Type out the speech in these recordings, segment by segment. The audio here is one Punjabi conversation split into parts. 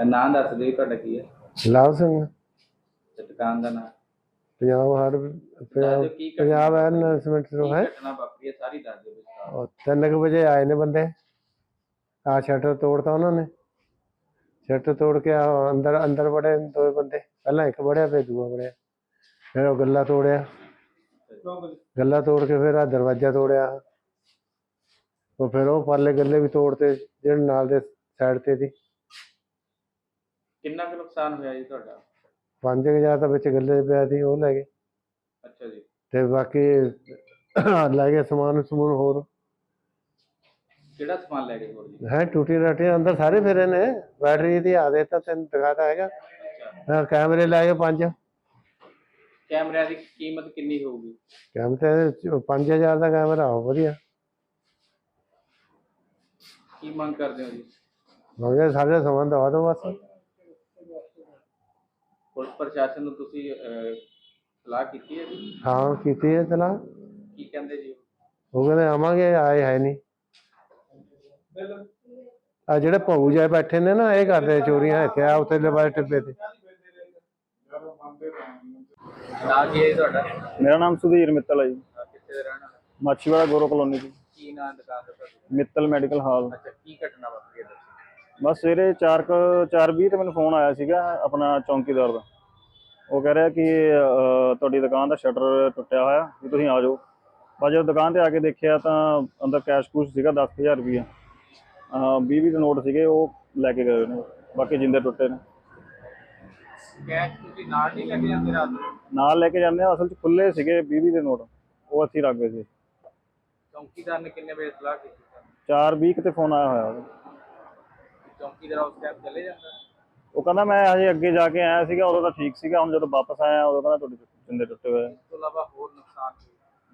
ਇਹ ਨਾਂ ਦੱਸ ਦਿਓ ਤੁਹਾਡਾ ਕੀ ਹੈ? ਲਾਭ ਸਿੰਘ। ਤੇ ਦੁਕਾਨ ਦਾ ਨਾਂ? ਪੰਜਾਬ ਦੱਸ ਪੰਜਾਬ ਦਿਓ ਕੀ ਘਟਨਾ ਪੰਜਾਬ ਹੈ? ਤੋਂ ਘਟਨਾ ਵਾਪਰੀ ਹੈ? ਸਾਰੀ ਦੱਸ ਦਿਓ ਵਿਸਥਾਰ ਉਹ ਤਿੰਨ ਕੁ ਵਜੇ ਆਏ ਨੇ ਬੰਦੇ। ਆ ਸ਼ਟਰ ਤੋੜਤਾ ਉਹਨਾਂ ਨੇ। ਸ਼ਟਰ ਤੋੜ ਕੇ ਆ ਅੰਦਰ ਅੰਦਰ ਵੜੇ ਦੋ ਬੰਦੇ। ਪਹਿਲਾਂ ਇੱਕ ਵੜਿਆ ਫਿਰ ਦੂਆ ਵੜਿਆ। ਫਿਰ ਉਹ ਗੱਲਾ ਤੋੜਿਆ। ਗੱਲਾ ਤੋੜ ਕੇ ਫਿਰ ਆ ਦਰਵਾਜ਼ਾ ਤੋੜਿਆ। ਉਹ ਫਿਰ ਉਹ ਪਰਲੇ ਗੱਲੇ ਵੀ ਤੋੜਤੇ ਜਿਹੜੇ ਨਾਲ ਦੇ ਸਾਈਡ ਤੇ ਸੀ। ਕਿੰਨਾ ਕੁ ਨੁਕਸਾਨ ਹੋਇਆ ਜੀ ਤੁਹਾਡਾ? 5000 ਤਾਂ ਵਿੱਚ ਗੱਲੇ ਪਿਆ ਸੀ ਉਹ ਲੈ ਗਏ। ਅੱਛਾ ਜੀ। ਤੇ ਬਾਕੀ ਲੈ ਗਏ ਸਮਾਨ ਸਮੂਨ ਹੋਰ। ਕਿਹੜਾ ਸਮਾਨ ਲੈ ਗਏ ਹੋਰ ਜੀ? ਹੈ ਟੂਟੀ ਰਾਟੀ ਅੰਦਰ ਸਾਰੇ ਫਿਰੇ ਨੇ। ਬੈਟਰੀ ਦੀ ਆ ਦੇ ਤਾਂ ਤੈਨੂੰ ਦਿਖਾਤਾ ਹੈਗਾ। ਅੱਛਾ। ਹਾਂ, ਕੈਮਰੇ ਲੈ ਗਏ ਪੰਜ। ਕੈਮਰਿਆਂ ਦੀ ਕੀਮਤ ਕਿੰਨੀ ਹੋਊਗੀ? ਕੈਮਰੇ 5000 ਦਾ ਕੈਮਰਾ ਆ ਵਧੀਆ। ਕੀ ਮੰਗ ਕਰਦੇ ਹੋ ਜੀ? ਮੰਗੇ ਸਾਰੇ ਸਮਾਨ ਦਵਾ ਦੋ ਬਸ। ਪੁਲਿਸ ਪ੍ਰਸ਼ਾਸਨ ਨੂੰ ਤੁਸੀਂ ਅਹ, ਸਲਾਹ ਕੀਤੀ ਹੈ ਜੀ? ਹਾਂ ਕੀਤੀ ਹੈ ਚਲਾ ਕੀ ਕਹਿੰਦੇ ਜੀ? ਉਹ ਕਹਿੰਦੇ ਆਵਾਂਗੇ ਆਏ ਹੈ ਨਹੀਂ। ਆ ਜਿਹੜੇ ਭਾਊ ਜਾਏ ਬੈਠੇ ਨੇ ਨਾ ਇਹ ਕਰਦੇ ਚੋਰੀਆਂ ਇੱਥੇ ਆ ਉੱਤੇ ਲਵਾਏ ਟਿੱਬੇ ਤੇ। ਨਾਂ ਕੀ ਹੈ ਜੀ ਤੁਹਾਡਾ? ਮੇਰਾ ਨਾਮ ਸੁਧੀਰ ਮਿੱਤਲ ਹੈ ਜੀ। ਆਹ ਕਿੱਥੇ ਦੇ ਰਹਿਣਾ ਮਾਛੀਵਾੜਾ ਗੋਰੋ ਕਲੋਨੀ ਦੀ ਕੀ ਨਾਂ ਦੁਕਾਨ ਦਾ ਤੁਹਾਡਾ? Mittal medical hall. ਅੱਛਾ ਕੀ ਘਟਨਾ ਵਾਪਰੀ ਹੈ ਦੱਸੋ। ਬਸ ਸਵੇਰੇ 4 4:20 ਤੇ ਮੈਨੂੰ ਫੋਨ ਆਇਆ ਸੀਗਾ ਆਪਣਾ ਚੌਂਕੀਦਾਰ ਦਾ। ਉਹ ਕਹਿ ਰਿਹਾ ਕਿ ਤੁਹਾਡੀ ਦੁਕਾਨ ਦਾ ਸ਼ਟਰ ਟੁੱਟਿਆ ਹੋਇਆ ਵੀ ਤੁਸੀਂ ਆ ਜਾਓ। ਬਸ ਜਦੋਂ ਦੁਕਾਨ ਤੇ ਆ ਕੇ ਦੇਖਿਆ ਤਾਂ ਅੰਦਰ ਕੈਸ਼ ਕੁਸ਼ ਸੀਗਾ 10000 ਰੁਪਈਆ। ਅਹ 20 20 ਦੇ ਨੋਟ ਸੀਗੇ ਉਹ ਲੈ ਕੇ ਗਏ ਨੇ। ਬਾਕੀ ਜਿੰਦੇ ਟੁੱਟੇ ਨੇ। ਕੈਸ਼ ਤੁਸੀਂ ਨਾਲ ਨਹੀਂ ਲੈ ਕੇ ਜਾਂਦੇ ਰਾਤ ਨੂੰ? ਨਾਲ ਲੈ ਕੇ ਜਾਂਦੇ ਆ ਅਸਲ 'ਚ ਖੁੱਲੇ ਸੀਗੇ 20 20 ਦੇ ਨੋਟ ਉਹ ਅਸੀਂ ਰੱਖ ਗਏ ਸੀ। ਚੌਂਕੀਦਾਰ ਨੇ ਕਿੰਨੇ ਵਜੇ ਸਲਾਹ ਕੀਤੀ? ਤੁਹਾਨੂੰ? 4:20 ਤੇ ਫੋਨ ਆਇਆ ਹੋਇਆ। ਚੌਂਕੀਦਾਰ ਉਸ ਟਾਈਮ ਚਲੇ ਜਾਂਦਾ? ਉਹ ਕਹਿੰਦਾ ਮੈਂ ਹਜੇ ਅੱਗੇ ਜਾ ਕੇ ਆਇਆ ਸੀਗਾ ਉਦੋਂ ਤਾਂ ਠੀਕ ਸੀਗਾ ਹੁਣ ਜਦੋਂ ਵਾਪਸ ਆਇਆ ਉਦੋਂ ਕਹਿੰਦਾ ਤੁਹਾਡੇ ਜਿੰਦੇ ਟੁੱਟੇ ਹੋਏ ਆ। ਇਸ ਤੋਂ ਇਲਾਵਾ ਹੋਰ ਨੁਕਸਾਨ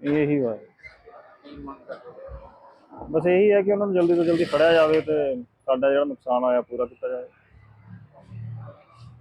ਇਹ ਹੀ ਹੋਇਆ ਕੀ ਮੰਗ ਕਰਦੇ ਹੋ? ਬਸ ਇਹੀ ਹੈ ਕਿ ਉਹਨਾਂ ਨੂੰ ਜਲਦੀ ਤੋਂ ਜਲਦੀ ਫੜਿਆ ਜਾਵੇ ਤੇ ਸਾਡਾ ਜਿਹੜਾ ਨੁਕਸਾਨ ਆਇਆ ਪੂਰਾ ਕੀਤਾ ਜਾਵੇ।